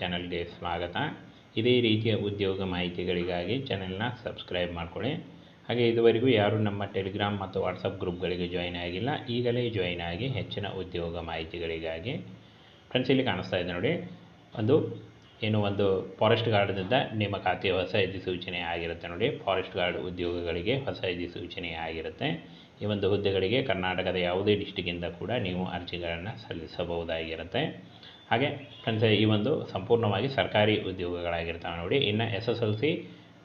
ಚಾನಲ್ಗೆ ಸ್ವಾಗತ. ಇದೇ ರೀತಿಯ ಉದ್ಯೋಗ ಮಾಹಿತಿಗಳಿಗಾಗಿ ಚಾನೆಲ್ನ ಸಬ್ಸ್ಕ್ರೈಬ್ ಮಾಡ್ಕೊಳ್ಳಿ. ಹಾಗೆ ಇದುವರೆಗೂ ಯಾರು ನಮ್ಮ ಟೆಲಿಗ್ರಾಮ್ ಮತ್ತು ವಾಟ್ಸಪ್ ಗ್ರೂಪ್ಗಳಿಗೆ ಜಾಯಿನ್ ಆಗಿಲ್ಲ. ಈಗಲೇ ಜಾಯಿನ್ ಆಗಿ ಹೆಚ್ಚಿನ ಉದ್ಯೋಗ ಮಾಹಿತಿಗಳಿಗಾಗಿ ಫ್ರೆಂಡ್ಸ್, ಇಲ್ಲಿ ಕಾಣಿಸ್ತಾ ಇದೆ ನೋಡಿ. ಒಂದು, ಏನು ಒಂದು ಫಾರೆಸ್ಟ್ ಗಾರ್ಡ್ನಿಂದ ನೇಮಕಾತಿಯ ಹೊಸ ಅಧಿಸೂಚನೆ ಆಗಿರುತ್ತೆ ನೋಡಿ. ಫಾರೆಸ್ಟ್ ಗಾರ್ಡ್ ಉದ್ಯೋಗಗಳಿಗೆ ಹೊಸ ಅಧಿಸೂಚನೆ ಆಗಿರುತ್ತೆ. ಈ ಒಂದು ಹುದ್ದೆಗಳಿಗೆ ಕರ್ನಾಟಕದ ಯಾವುದೇ ಡಿಸ್ಟಿಕ್ಕಿಂದ ಕೂಡ ನೀವು ಅರ್ಜಿಗಳನ್ನು ಸಲ್ಲಿಸಬಹುದಾಗಿರುತ್ತೆ. ಹಾಗೆ ಫ್ರೆಂಡ್ಸ್, ಈ ಒಂದು ಸಂಪೂರ್ಣವಾಗಿ ಸರ್ಕಾರಿ ಉದ್ಯೋಗಗಳಾಗಿರ್ತವೆ ನೋಡಿ. ಇನ್ನು S S L C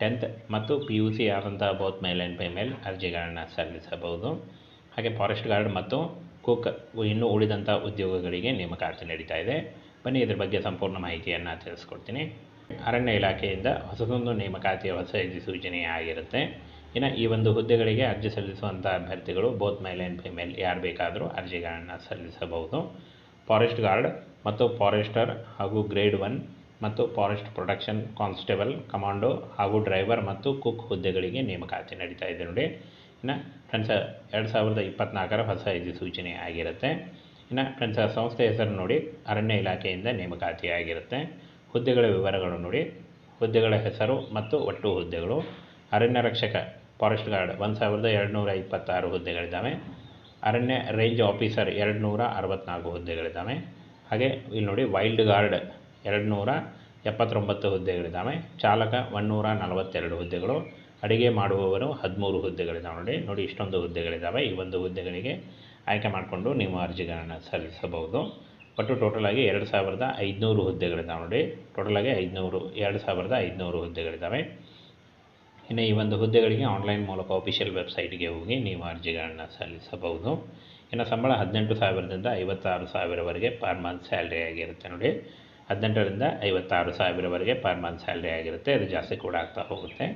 tenth ಮತ್ತು ಪಿ ಯು ಸಿ ಆದಂಥ ಬೋತ್ ಮೇಲ್ ಆ್ಯಂಡ್ ಫಿಮೇಲ್ ಅರ್ಜಿಗಳನ್ನು ಸಲ್ಲಿಸಬಹುದು. ಹಾಗೆ ಫಾರೆಸ್ಟ್ ಗಾರ್ಡ್ ಮತ್ತು ಕುಕ್ ಇನ್ನೂ ಉಳಿದಂಥ ಉದ್ಯೋಗಗಳಿಗೆ ನೇಮಕಾತಿ ನಡೀತಾ ಇದೆ. ಬನ್ನಿ, ಇದ್ರ ಬಗ್ಗೆ ಸಂಪೂರ್ಣ ಮಾಹಿತಿಯನ್ನು ತಿಳಿಸ್ಕೊಡ್ತೀನಿ. ಅರಣ್ಯ ಇಲಾಖೆಯಿಂದ ಹೊಸದೊಂದು ನೇಮಕಾತಿಯ ಹೊಸ ಅಧಿಸೂಚನೆ ಆಗಿರುತ್ತೆ. ಇನ್ನು ಈ ಒಂದು ಹುದ್ದೆಗಳಿಗೆ ಅರ್ಜಿ ಸಲ್ಲಿಸುವಂಥ ಅಭ್ಯರ್ಥಿಗಳು ಬೋತ್ ಮೇಲ್ ಆ್ಯಂಡ್ ಫಿಮೇಲ್ ಯಾರು ಬೇಕಾದರೂ ಅರ್ಜಿಗಳನ್ನು ಸಲ್ಲಿಸಬಹುದು. ಫಾರೆಸ್ಟ್ ಗಾರ್ಡ್ ಮತ್ತು ಫಾರೆಸ್ಟರ್ ಹಾಗೂ ಗ್ರೇಡ್ ಒನ್ ಮತ್ತು ಫಾರೆಸ್ಟ್ ಪ್ರೊಟೆಕ್ಷನ್ ಕಾನ್ಸ್ಟೇಬಲ್ ಕಮಾಂಡೋ ಹಾಗೂ ಡ್ರೈವರ್ ಮತ್ತು ಕುಕ್ ಹುದ್ದೆಗಳಿಗೆ ನೇಮಕಾತಿ ನಡೀತಾ ಇದೆ ನೋಡಿ. ಇನ್ನು ಫ್ರೆಂಡ್ಸ್ ಎರಡು ಸಾವಿರದ ಇಪ್ಪತ್ತ್ನಾಲ್ಕರ ಹೊಸ ಅಧಿಸೂಚನೆ ಆಗಿರುತ್ತೆ. ಇನ್ನು ಫ್ರೆಂಡ್ಸ್ ಸಂಸ್ಥೆ ಹೆಸರು ನೋಡಿ ಅರಣ್ಯ ಇಲಾಖೆಯಿಂದ ನೇಮಕಾತಿ ಆಗಿರುತ್ತೆ ಹುದ್ದೆಗಳ ವಿವರಗಳು ನೋಡಿ. ಹುದ್ದೆಗಳ ಹೆಸರು ಮತ್ತು ಒಟ್ಟು ಹುದ್ದೆಗಳು. ಅರಣ್ಯ ರಕ್ಷಕ ಫಾರೆಸ್ಟ್ ಗಾರ್ಡ್ ಒಂದು ಸಾವಿರದ ಎರಡುನೂರ ಇಪ್ಪತ್ತಾರು ಹುದ್ದೆಗಳಿದ್ದಾವೆ. ಅರಣ್ಯ ರೇಂಜ್ ಆಫೀಸರ್ ಎರಡು ನೂರ ಅರವತ್ತ್ನಾಲ್ಕು ಹುದ್ದೆಗಳಿದ್ದಾವೆ. ಹಾಗೆ ಇಲ್ಲಿ ನೋಡಿ ವೈಲ್ಡ್ ಗಾರ್ಡ್ ಎರಡು ನೂರ ಎಪ್ಪತ್ತೊಂಬತ್ತು ಹುದ್ದೆಗಳಿದ್ದಾವೆ. ಚಾಲಕ ಒನ್ನೂರ ನಲವತ್ತೆರಡು ಹುದ್ದೆಗಳು. ಅಡುಗೆ ಮಾಡುವವರು ಹದಿಮೂರು ಹುದ್ದೆಗಳಿದ್ದಾವೆ ನೋಡಿ. ನೋಡಿ ಇಷ್ಟೊಂದು ಹುದ್ದೆಗಳಿದ್ದಾವೆ. ಈ ಒಂದು ಹುದ್ದೆಗಳಿಗೆ ಆಯ್ಕೆ ಮಾಡಿಕೊಂಡು ನೀವು ಅರ್ಜಿಗಳನ್ನು ಸಲ್ಲಿಸಬಹುದು. ಒಟ್ಟು ಟೋಟಲಾಗಿ ಎರಡು ಸಾವಿರದ ಐದುನೂರು ಹುದ್ದೆಗಳಿದ್ದಾವೆ ನೋಡಿ. ಟೋಟಲಾಗಿ ಐದುನೂರು, ಎರಡು ಸಾವಿರದ ಐದುನೂರು ಹುದ್ದೆಗಳಿದ್ದಾವೆ. ಇನ್ನು ಈ ಒಂದು ಹುದ್ದೆಗಳಿಗೆ ಆನ್ಲೈನ್ ಮೂಲಕ ಅಫಿಷಿಯಲ್ ವೆಬ್ಸೈಟ್ಗೆ ಹೋಗಿ ನೀವು ಅರ್ಜಿಗಳನ್ನು ಸಲ್ಲಿಸಬಹುದು. ಇನ್ನು ಸಂಬಳ ಹದಿನೆಂಟು ಸಾವಿರದಿಂದ ಐವತ್ತಾರು ಸಾವಿರವರೆಗೆ ಪರ್ ಮಂತ್ ಸ್ಯಾಲ್ರಿ ಆಗಿರುತ್ತೆ ನೋಡಿ. ಹದಿನೆಂಟರಿಂದ ಐವತ್ತಾರು ಸಾವಿರವರೆಗೆ ಪರ್ ಮಂತ್ ಸ್ಯಾಲ್ರಿ ಆಗಿರುತ್ತೆ. ಅದು ಜಾಸ್ತಿ ಕೂಡ ಆಗ್ತಾ ಹೋಗುತ್ತೆ.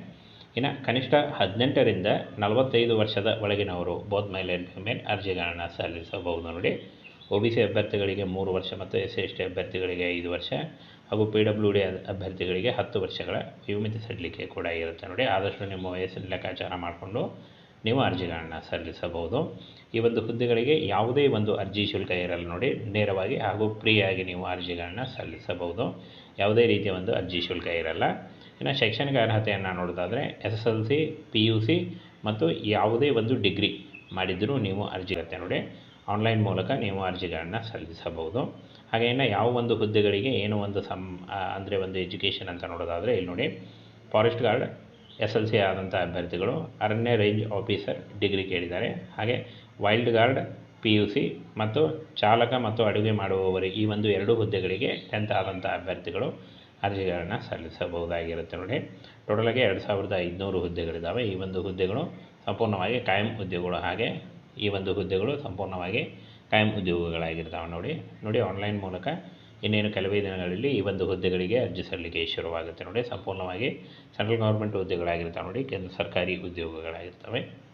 ಇನ್ನು ಕನಿಷ್ಠ ಹದಿನೆಂಟರಿಂದ ನಲವತ್ತೈದು ವರ್ಷದ ಒಳಗಿನವರು ಬೋತ್ ಮೇಲ್ ಆ್ಯಂಡ್ ಅರ್ಜಿಗಳನ್ನು ಸಲ್ಲಿಸಬಹುದು ನೋಡಿ. ಒ ಬಿ ಸಿ ಅಭ್ಯರ್ಥಿಗಳಿಗೆ ಮೂರು ವರ್ಷ ಮತ್ತು ಎಸ್ ಎಸ್ ಟಿ ಅಭ್ಯರ್ಥಿಗಳಿಗೆ ಐದು ವರ್ಷ ಹಾಗೂ ಪಿ ಡಬ್ಲ್ಯೂ ಡಿ ಅಭ್ಯರ್ಥಿಗಳಿಗೆ ಹತ್ತು ವರ್ಷಗಳ ವಿಮಿತಿ ಸಡಿಲಿಕೆ ಕೂಡ ಇರುತ್ತೆ ನೋಡಿ. ಆದಷ್ಟು ನಿಮ್ಮ ವಯಸ್ಸಿನ ಲೆಕ್ಕಾಚಾರ ಮಾಡಿಕೊಂಡು ನೀವು ಅರ್ಜಿಗಳನ್ನು ಸಲ್ಲಿಸಬಹುದು. ಈ ಒಂದು ಹುದ್ದೆಗಳಿಗೆ ಯಾವುದೇ ಒಂದು ಅರ್ಜಿ ಶುಲ್ಕ ಇರಲ್ಲ ನೋಡಿ. ನೇರವಾಗಿ ಹಾಗೂ ಫ್ರೀಯಾಗಿ ನೀವು ಅರ್ಜಿಗಳನ್ನು ಸಲ್ಲಿಸಬಹುದು. ಯಾವುದೇ ರೀತಿಯ ಒಂದು ಅರ್ಜಿ ಶುಲ್ಕ ಇರಲ್ಲ. ಇನ್ನು ಶೈಕ್ಷಣಿಕ ಅರ್ಹತೆಯನ್ನು ನೋಡೋದಾದರೆ S S L C, P U C ಮತ್ತು ಯಾವುದೇ ಒಂದು ಡಿಗ್ರಿ ಮಾಡಿದರೂ ನೀವು ಅರ್ಜಿ ಇರುತ್ತೆ ನೋಡಿ. ಆನ್ಲೈನ್ ಮೂಲಕ ನೀವು ಅರ್ಜಿಗಳನ್ನು ಸಲ್ಲಿಸಬಹುದು. ಹಾಗೆ ಇನ್ನು ಯಾವ ಒಂದು ಹುದ್ದೆಗಳಿಗೆ ಏನು ಒಂದು ಸಮ್ ಅಂದರೆ ಒಂದು ಎಜುಕೇಷನ್ ಅಂತ ನೋಡೋದಾದರೆ ಇಲ್ಲಿ ನೋಡಿ forest guard S L C ಆದಂಥ ಅಭ್ಯರ್ಥಿಗಳು, ಅರಣ್ಯ ರೇಂಜ್ ಆಫೀಸರ್ ಡಿಗ್ರಿ ಕೇಳಿದ್ದಾರೆ. ಹಾಗೆ wild guard P U C ಮತ್ತು ಚಾಲಕ ಮತ್ತು ಅಡುಗೆ ಮಾಡುವವರು ಈ ಒಂದು ಎರಡು ಹುದ್ದೆಗಳಿಗೆ ಟೆಂತ್ ಆದಂಥ ಅಭ್ಯರ್ಥಿಗಳು ಅರ್ಜಿಗಳನ್ನು ಸಲ್ಲಿಸಬಹುದಾಗಿರುತ್ತೆ ನೋಡಿ. ಟೋಟಲಾಗಿ ಎರಡು ಸಾವಿರದ ಐದುನೂರು ಹುದ್ದೆಗಳಿದ್ದಾವೆ ಈ ಒಂದು ಹುದ್ದೆಗಳು ಸಂಪೂರ್ಣವಾಗಿ ಕಾಯಂ ಹುದ್ದೆಗಳು. ಹಾಗೆ ಈ ಒಂದು ಹುದ್ದೆಗಳು ಸಂಪೂರ್ಣವಾಗಿ ಕಾಯಂ ಉದ್ಯೋಗಗಳಾಗಿರ್ತಾವೆ ನೋಡಿ. ನೋಡಿ ಆನ್ಲೈನ್ ಮೂಲಕ ಇನ್ನೇನು ಕೆಲವೇ ದಿನಗಳಲ್ಲಿ ಈ ಒಂದು ಹುದ್ದೆಗಳಿಗೆ ಅರ್ಜಿ ಸಲ್ಲಿಕೆ ಶುರುವಾಗುತ್ತೆ ನೋಡಿ. ಸಂಪೂರ್ಣವಾಗಿ ಸೆಂಟ್ರಲ್ ಗೌರ್ಮೆಂಟ್ ಹುದ್ದೆಗಳಾಗಿರ್ತಾವೆ ನೋಡಿ. ಕೇಂದ್ರ ಸರ್ಕಾರಿ ಉದ್ಯೋಗಗಳಾಗಿರ್ತವೆ.